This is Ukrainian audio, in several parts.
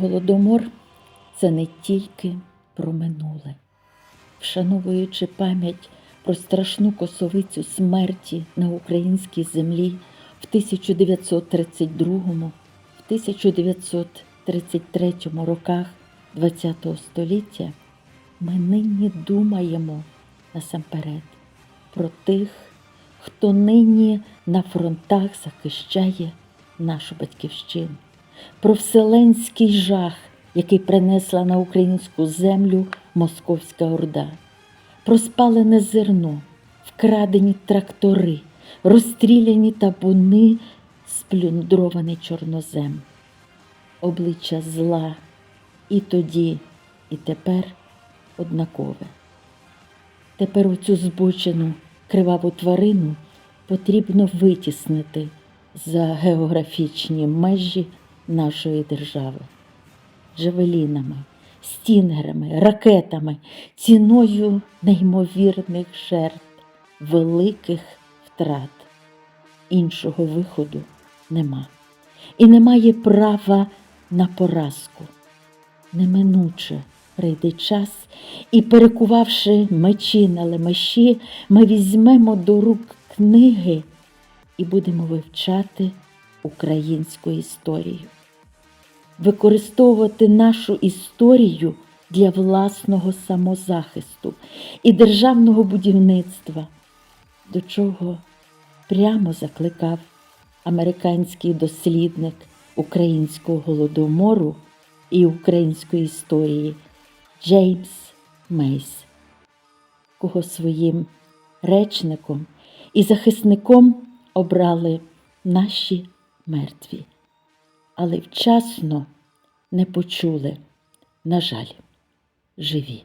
Голодомор це не тільки про минуле. Вшановуючи пам'ять про страшну косовицю смерті на українській землі в 1932, в 1933 роках ХХ століття, ми нині думаємо насамперед про тих, хто нині на фронтах захищає нашу батьківщину, про вселенський жах, який принесла на українську землю Московська Орда, про спалене зерно, вкрадені трактори, розстріляні табуни, сплюндрований чорнозем, обличчя зла і тоді, і тепер однакове. Тепер оцю збочену криваву тварину потрібно витіснити за географічні межі нашої держави. Джавелінами, стінгерами, ракетами, ціною неймовірних жертв, великих втрат. Іншого виходу нема. І немає права на поразку. Неминуче прийде час, і, перекувавши мечі на лемеші, ми візьмемо до рук книги і будемо вивчати українську історію, використовувати нашу історію для власного самозахисту і державного будівництва, до чого прямо закликав американський дослідник українського голодомору і української історії Джеймс Мейс, кого своїм речником і захисником обрали наші мертві, але вчасно не почули, на жаль, живі.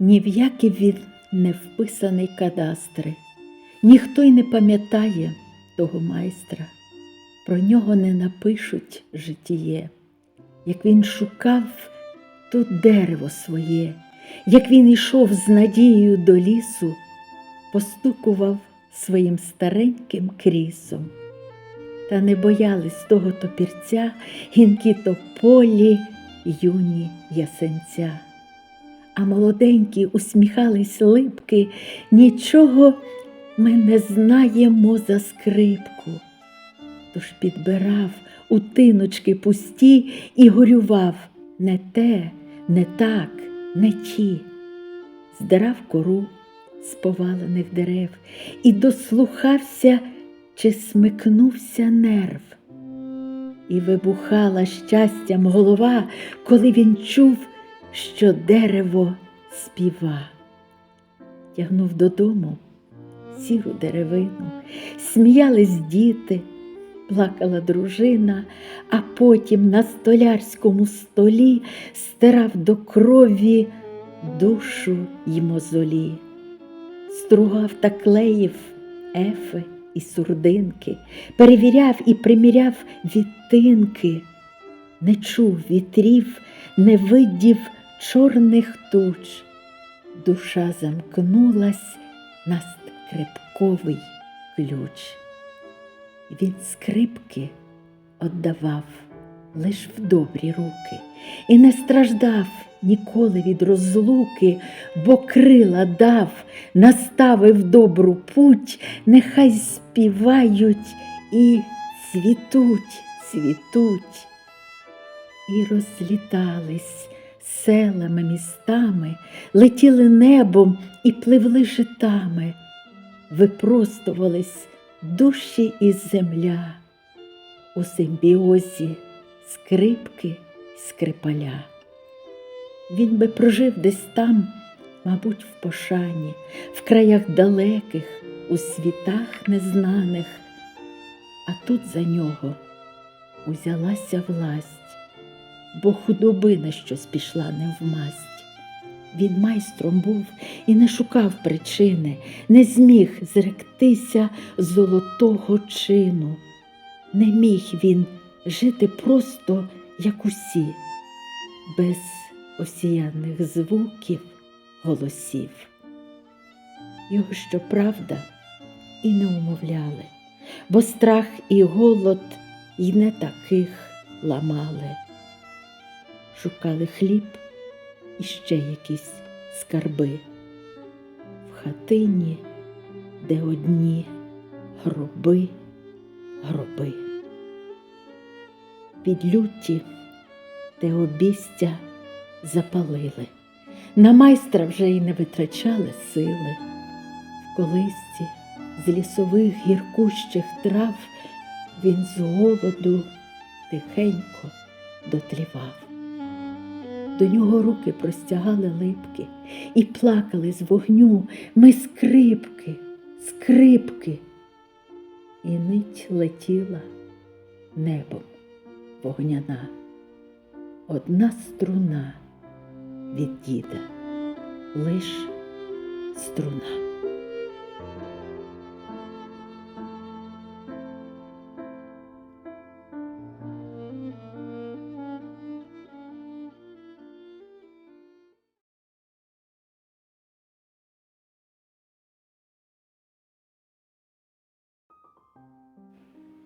Ні в які він не вписаний кадастри, ніхто й не пам'ятає того майстра, про нього не напишуть житіє, як він шукав тут дерево своє, як він йшов з надією до лісу, постукував своїм стареньким крісом. Та не боялись того топірця гінкі тополі, юні ясенця а молоденькі усміхались липки, нічого ми не знаємо за скрипку. Тож підбирав у тиночки пусті і горював. Не те, не так, не ті, здирав кору з повалених дерев і дослухався, чи смикнувся нерв. І вибухала щастям голова, коли він чув що дерево співа, тягнув додому сіру деревину, сміялись діти, плакала дружина, а потім на столярському столі стирав до крові душу й мозолі, стругав та клеїв ефи і сурдинки, перевіряв і приміряв відтинки, не чув вітрів, не видів чорних туч, душа замкнулась на скрипковий ключ. Він скрипки отдавав лиш в добрі руки. І не страждав ніколи від розлуки, бо крила дав, наставив добру путь, нехай співають і цвітуть, цвітуть. І розлітались селами, містами, летіли небом і пливли житами, випростувались душі і земля у симбіозі скрипки скрипаля. Він би прожив десь там, мабуть, в пошані, в краях далеких, у світах незнаних, а тут за нього узялася власть бо худобина щось пішла не в масть. Він майстром був і не шукав причини, не зміг зректися золотого чину. Не міг він жити просто, як усі, без осіяних звуків, голосів. Його, щоправда, і не умовляли, бо страх і голод й не таких ламали. Шукали хліб і ще якісь скарби в хатині, де одні гроби, гроби. Під люті те обістя запалили, на майстра вже й не витрачали сили. В колисці з лісових гіркущих трав він з голоду тихенько дотлівав. До нього руки простягали липки і плакали з вогню ми скрипки, скрипки. І нить летіла небом вогняна, одна струна від діда, лиш струна.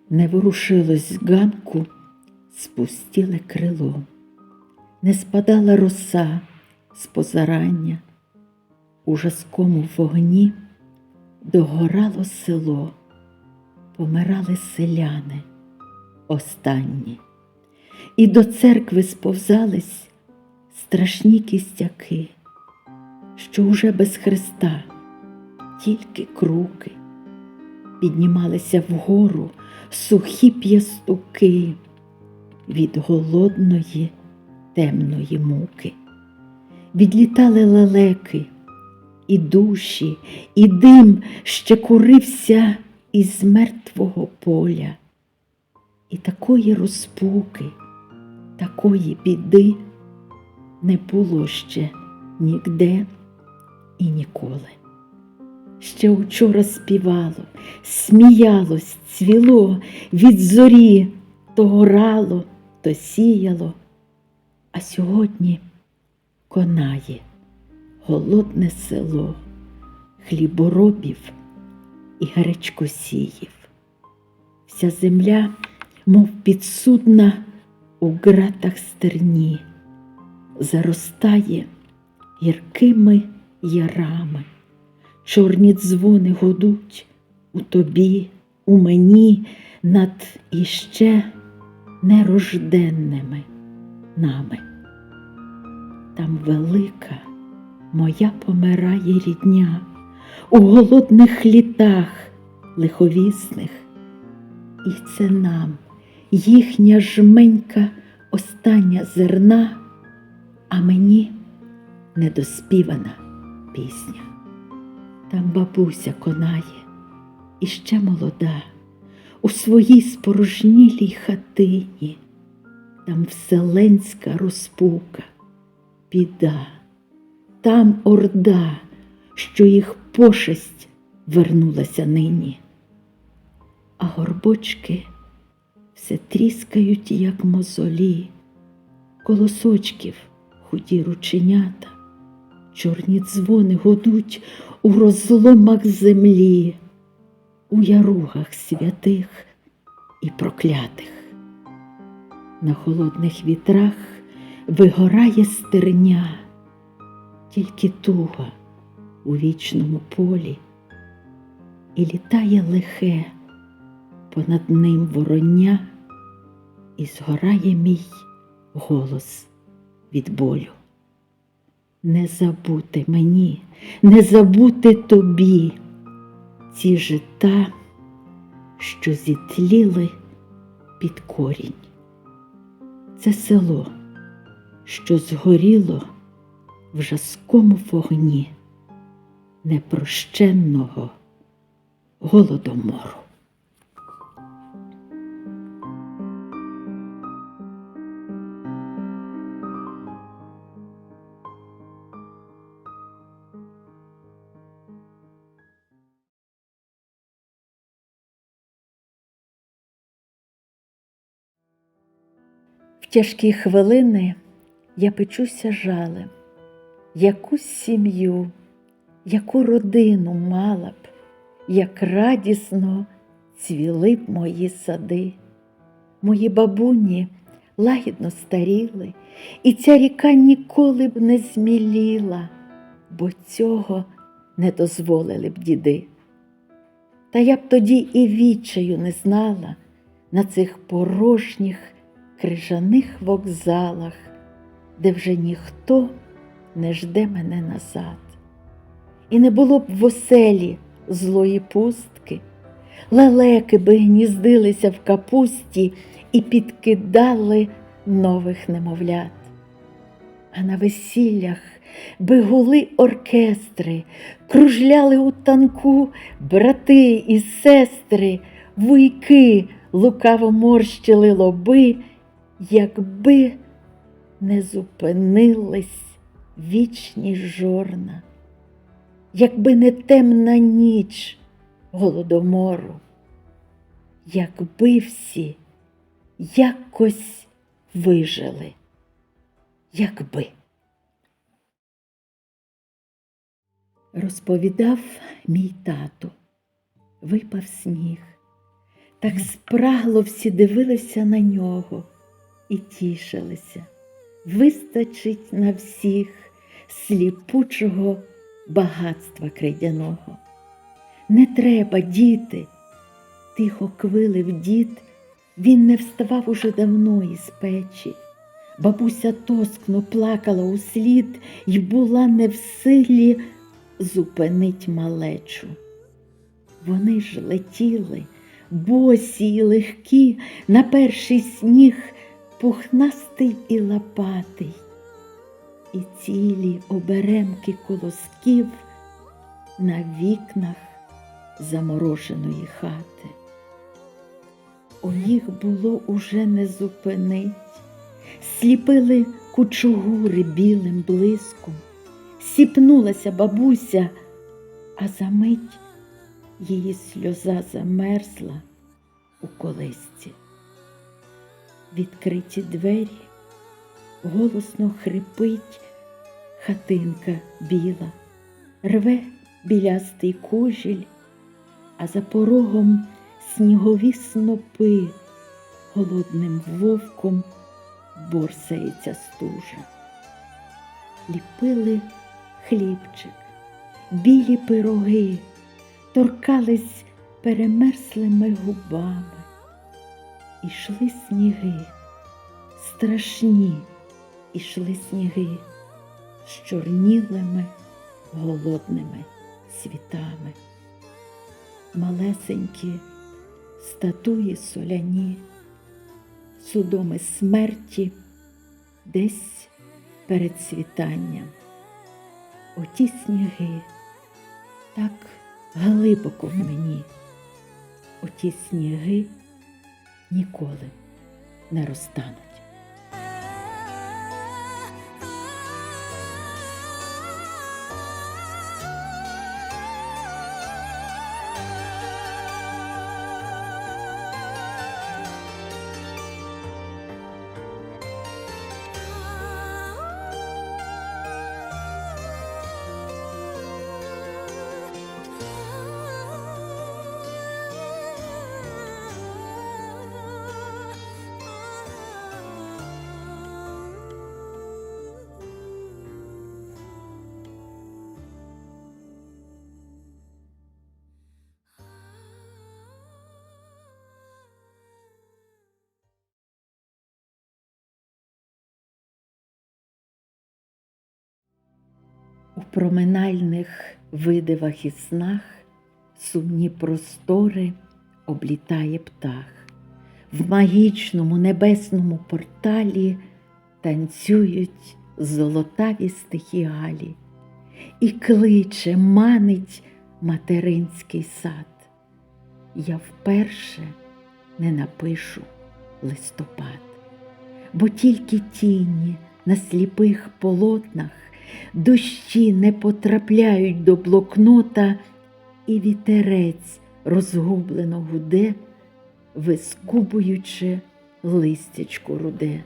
Не ворушилось з ганку спустіле крило, не спадала роса з позарання, у жаскому вогні догорало село, помирали селяни останні, і до церкви сповзались страшні кістяки, що уже без Христа тільки круки піднімалися вгору сухі п'ястуки від голодної темної муки. Відлітали лелеки, і душі, і дим ще курився із мертвого поля. І такої розпуки, такої біди не було ще нігде і ніколи ще учора співало, сміялось, цвіло від зорі, то горало, то сіяло, а сьогодні конає голодне село, хліборобів і гречкосіїв. Вся земля, мов підсудна у ґратах стерні, заростає гіркими ярами чорні дзвони гудуть у тобі, у мені над іще нерожденними нами. Там велика моя помирає рідня у голодних літах лиховісних, і це нам їхня жменька остання зерна, а мені недоспівана пісня. Там бабуся конає, і ще молода, у своїй спорожнілій хатині, там вселенська розпука, біда, там орда, що їх пошесть вернулася нині, а горбочки все тріскають, як мозолі, колосочків худі рученята, чорні дзвони гудуть у розломах землі, у яругах святих і проклятих. На холодних вітрах вигорає стерня, тільки туга у вічному полі, і літає лихе понад ним вороння, і згорає мій голос від болю не забути мені, не забути тобі ці жита, що зітліли під корінь. Це село, що згоріло в жаскому вогні непрощенного голодомору. Тяжкі хвилини я печуся жалем, яку сім'ю, яку родину мала б, як радісно цвіли б мої сади. Мої бабуні лагідно старіли, і ця ріка ніколи б не зміліла, бо цього не дозволили б діди. Та я б тоді і відчаю не знала на цих порожніх крижаних вокзалах, де вже ніхто не жде мене назад. І не було б в оселі злої пустки, лелеки би гніздилися в капусті і підкидали нових немовлят. А на весіллях би гули оркестри, кружляли у танку брати і сестри, вуйки лукаво морщили лоби, якби не зупинились вічні жорна, якби не темна ніч голодомору, якби всі якось вижили, якби. Розповідав мій тато, випав сніг. Так спрагло всі дивилися на нього і тішилися. Вистачить на всіх сліпучого багатства крейдяного. Не треба, діти, тихо квилив дід, він не вставав уже давно із печі. Бабуся тоскно плакала у слід й була не в силі зупинить малечу. Вони ж летіли, босі й легкі, на перший сніг пухнастий і лопатий, і цілі оберемки колосків на вікнах замороженої хати. У їх було уже не зупинить, сліпили кучугури білим блиском, сіпнулася бабуся, а за мить її сльоза замерзла у колисці. Відкриті двері, голосно хрипить хатинка біла, рве білястий кужіль, а за порогом снігові снопи голодним вовком борсається стужа. Ліпили хлібчик, білі пироги, торкались перемерслими губами. Ішли сніги, страшні ішли сніги з чорнілими голодними світами. Малесенькі статуї соляні, судоми смерті десь перед світанням. Оті сніги так глибоко в мені, оті сніги ніколи не розтануть. Проминальних видивах і снах сумні простори облітає птах. В магічному небесному порталі танцюють золотаві стихі галі, і кличе, манить материнський сад. Я вперше не напишу листопад, бо тільки тіні на сліпих полотнах дощі не потрапляють до блокнота, і вітерець розгублено гуде, вискубуючи листячко руде.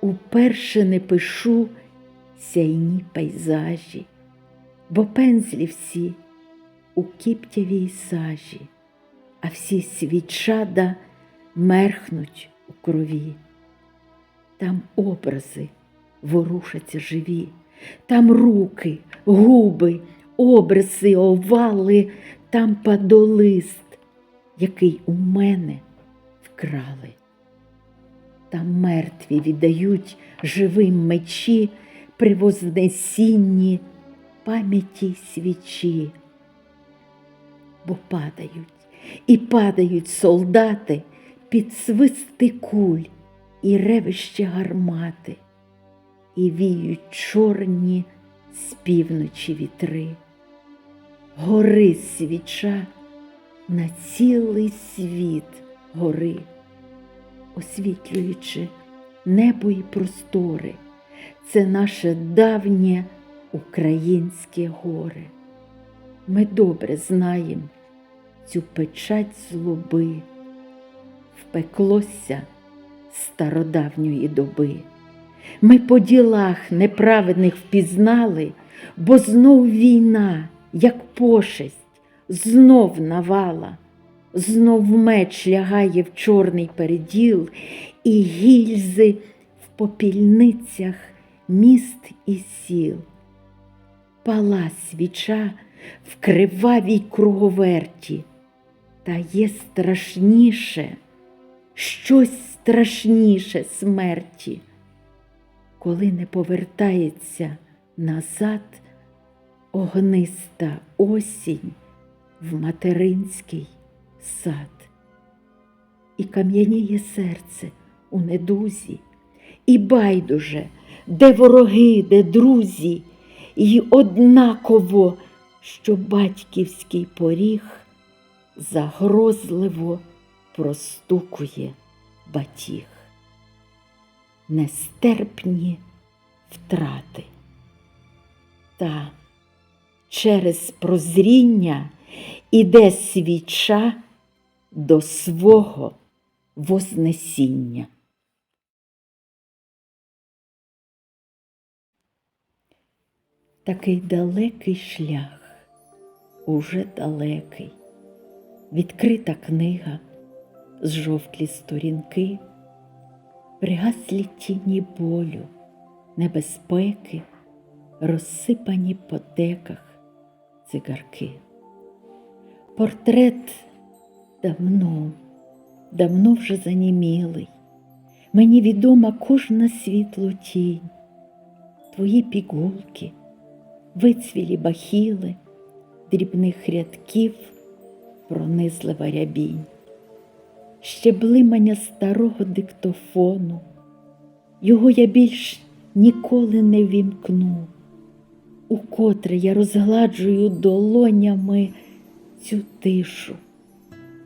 уперше не пишу сяйні пейзажі, бо пензлі всі у кіптявій сажі, а всі свічада мерхнуть у крові. Там образи ворушаться живі, там руки, губи, обриси, овали, там падолист, який у мене вкрали. Там мертві віддають живим мечі при вознесінні пам'яті свічі. Бо падають і падають солдати під свисти куль і ревище гармати, і віють чорні з півночі вітри. Гори свіча на цілий світ гори, освітлюючи небо і простори, це наше давнє українське горе. Ми добре знаємо цю печать злоби, впеклося стародавньої доби. Ми по ділах неправедних впізнали, бо знов війна, як пошесть, знов навала, знов меч лягає в чорний переділ, і гільзи в попільницях міст і сіл. Пала свіча в кривавій круговерті, та є страшніше, щось страшніше смерті, коли не повертається назад огниста осінь в материнський сад. І кам'яніє серце у недузі, і байдуже, де вороги, де друзі, і однаково, що батьківський поріг загрозливо простукує батіг. Нестерпні втрати. Та через прозріння іде свіча до свого вознесіння. Такий далекий шлях, уже далекий, відкрита книга, зжовклі сторінки, пригаслі тіні болю, небезпеки, розсипані по деках цигарки. Портрет давно, давно вже занімілий. Мені відома кожна світло тінь, твої пігулки, вицвілі бахіли, дрібних рядків пронизлива рябінь, ще блимання старого диктофону, його я більш ніколи не вімкну, укотре я розгладжую долонями цю тишу,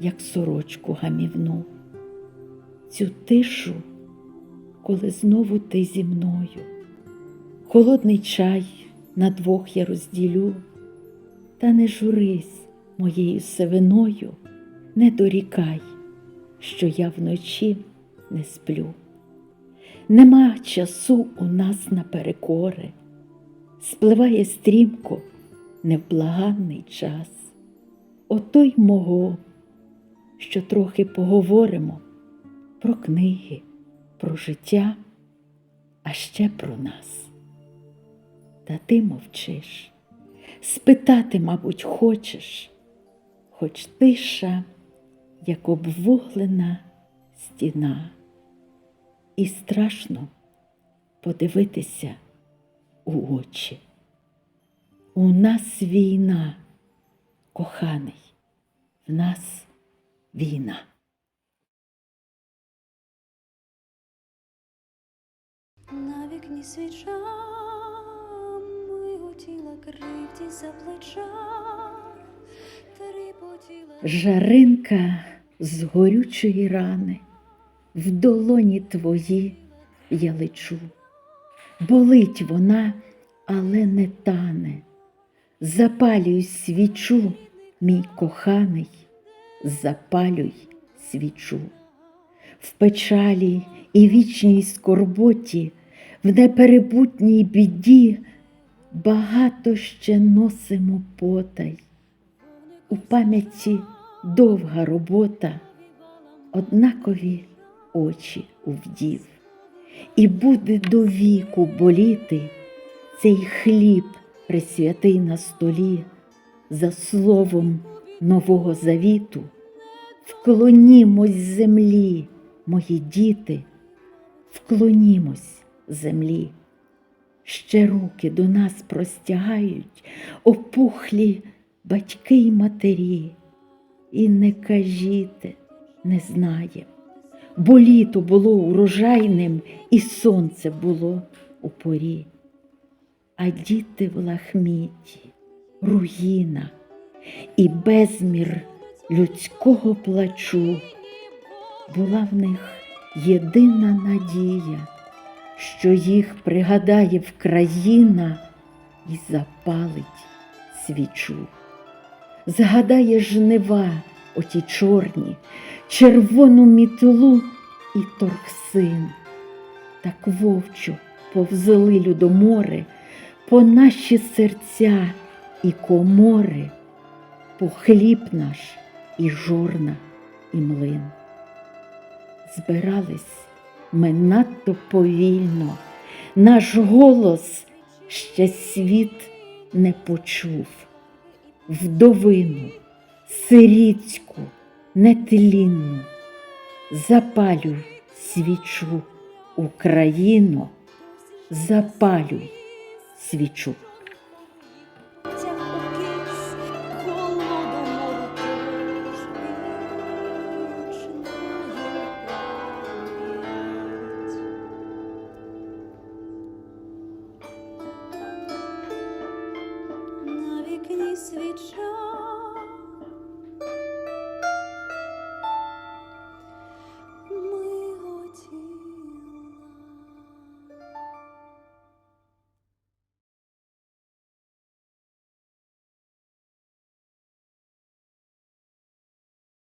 як сорочку гамівну, цю тишу, коли знову ти зі мною. Холодний чай на двох я розділю, та не журись моєю сивиною, не дорікай, що я вночі не сплю. Нема часу у нас на перекори, спливає стрімко невблаганний час. Отой мого, що трохи поговоримо про книги, про життя, а ще про нас. Та ти мовчиш, спитати, мабуть, хочеш, хоч тиша, як обвуглена стіна, і страшно подивитися у очі. У нас війна, коханий, в нас війна. На вікні свіча миготіла кривді за плеча. Жаринка з горючої рани, в долоні твої я лечу. Болить вона, але не тане. Запалюй свічу, мій коханий, запалюй свічу. в печалі і вічній скорботі, в неперебутній біді багато ще носимо потай. У пам'яті довга робота, однакові очі у вдів. І буде до віку боліти цей хліб присвятий на столі за словом нового завіту. Вклонімось землі, мої діти, вклонімось землі. Ще руки до нас простягають опухлі батьки й матері. І не кажіте, не знаєм, бо літо було урожайним, і сонце було у порі. А діти в лахміті, руїна і безмір людського плачу. Була в них єдина надія, що їх пригадає Вкраїна і запалить свічу. Згадає жнива оті чорні, червону мітлу і торксин. Так вовчо повзли людомори по наші серця і комори, по хліб наш і жорна, і млин. Збирались ми надто повільно, наш голос ще світ не почув. Вдовину, сиріцьку, нетлінну, запалюй свічу, Україно, запалюй свічу.